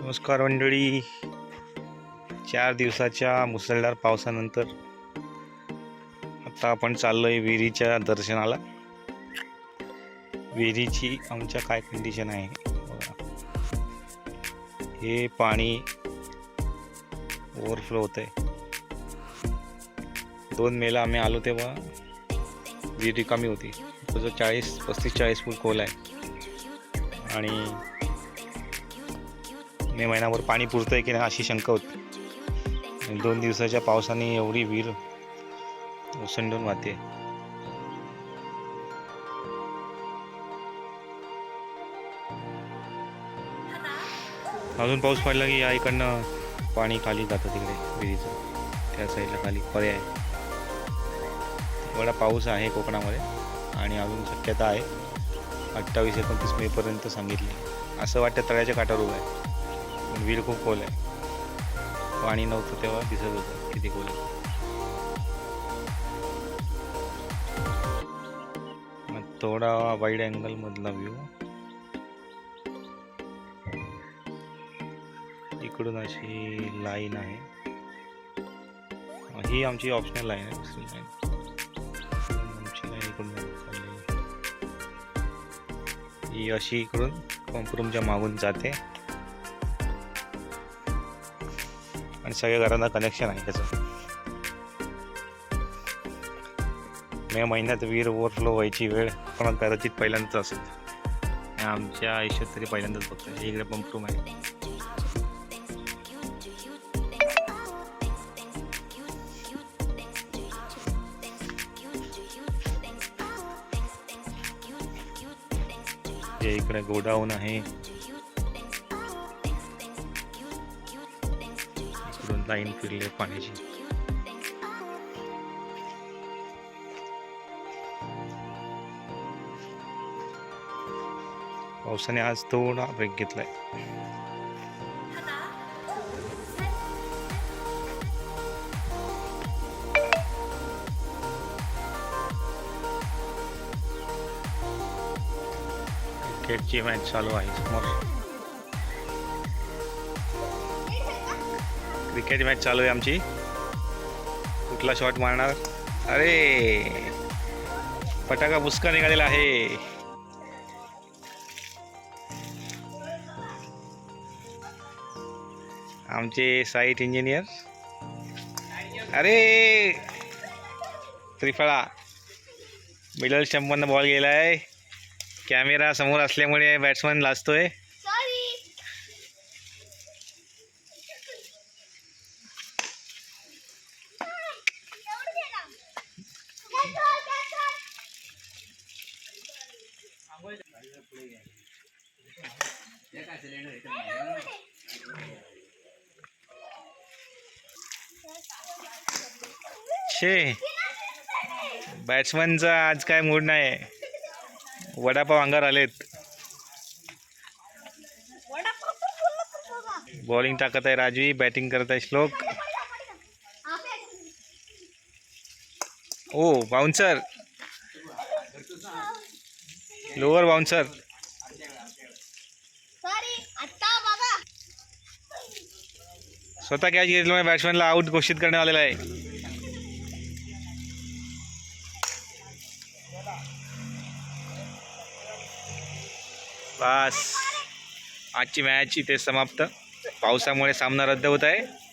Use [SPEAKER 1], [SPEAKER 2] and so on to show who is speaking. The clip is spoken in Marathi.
[SPEAKER 1] नमस्कार मंडळी. चार दिवसाच्या मुसळधार पावसानंतर आता आपण चाललोय विहिरीच्या दर्शनाला. विहिरीची आमच्या काय कंडिशन आहे? हे पाणी ओव्हरफ्लो होत आहे दोन मेला आम्ही आलो तेव्हा विहिरी कमी होती. तुझं चाळीस पस्तीस चाळीस फूट खोल आहे. आणि मे महिनाभर पाणी पुरतं आहे की नाही अशी शंका होती. दोन दिवसाच्या पावसाने एवढी विहीर ओसंडून वाहते. अजून पाऊस पडला की या इकडनं पाणी खाली जातं तिकडे विहिरीचं. त्या साईडला खाली पर्याय एवढा पाऊस आहे कोकणामध्ये आणि अजून शक्यता आहे अठ्ठावीस एकोणतीस मेपर्यंत सांगितली. असं वाटतं तळ्याच्या काठावर उभं आहे. पण विहीर खूप खोल आहे. पाणी नव्हतं तेव्हा दिसत होतं किती खोल मग थोडा वाईड अँगल मधला व्ह्यू इकडून अशी लाईन आहे. ही आमची ऑप्शनल लाईन आहे दुसरी लाईन आमची लाईन इकडून ही अशी इकडून पंपरूमच्या मागून जाते. आणि सगळ्या घरांना कनेक्शन आहे त्याचं. मे महिन्यात वीर ओव्हरफ्लो व्हायची वेळ पण कदाचित पहिल्यांदाच असेल. आमच्या आयुष्यात तरी पहिल्यांदाच बघतो इकडे पंप रूम आहे. जे इकडे गोडाऊन आहे. लाईन फिरली आहे पाण्याची. पावसाने आज थोडा ब्रेक घेतलाय. क्रिकेटची मॅच चालू आहे. समोर क्रिकेट मॅच चालू आहे आमची. कुठला शॉट मारणार? अरे! फटाका बुसका निघालेला आहे. आमचे साईट इंजिनियर अरे! त्रिफळा. मिडल स्टंपमधनं बॉल गेलाय. कॅमेरा समोर असल्यामुळे बॅट्समन लाजतोय. शे बॅट्समनचा आज काय मूड नाही वडापाव अंगावर आलेत. बॉलिंग टाकत आहे राजवी बॅटिंग करत आहे श्लोक. ओ बाउन्सर लोअर बाउन्सर स्वतः कॅच घेतल्यामुळे बॅट्समॅनला आउट घोषित करण्यात आलेला आहे. बस. आजची मॅच इथे समाप्त. पावसामुळे सामना रद्द होत आहे.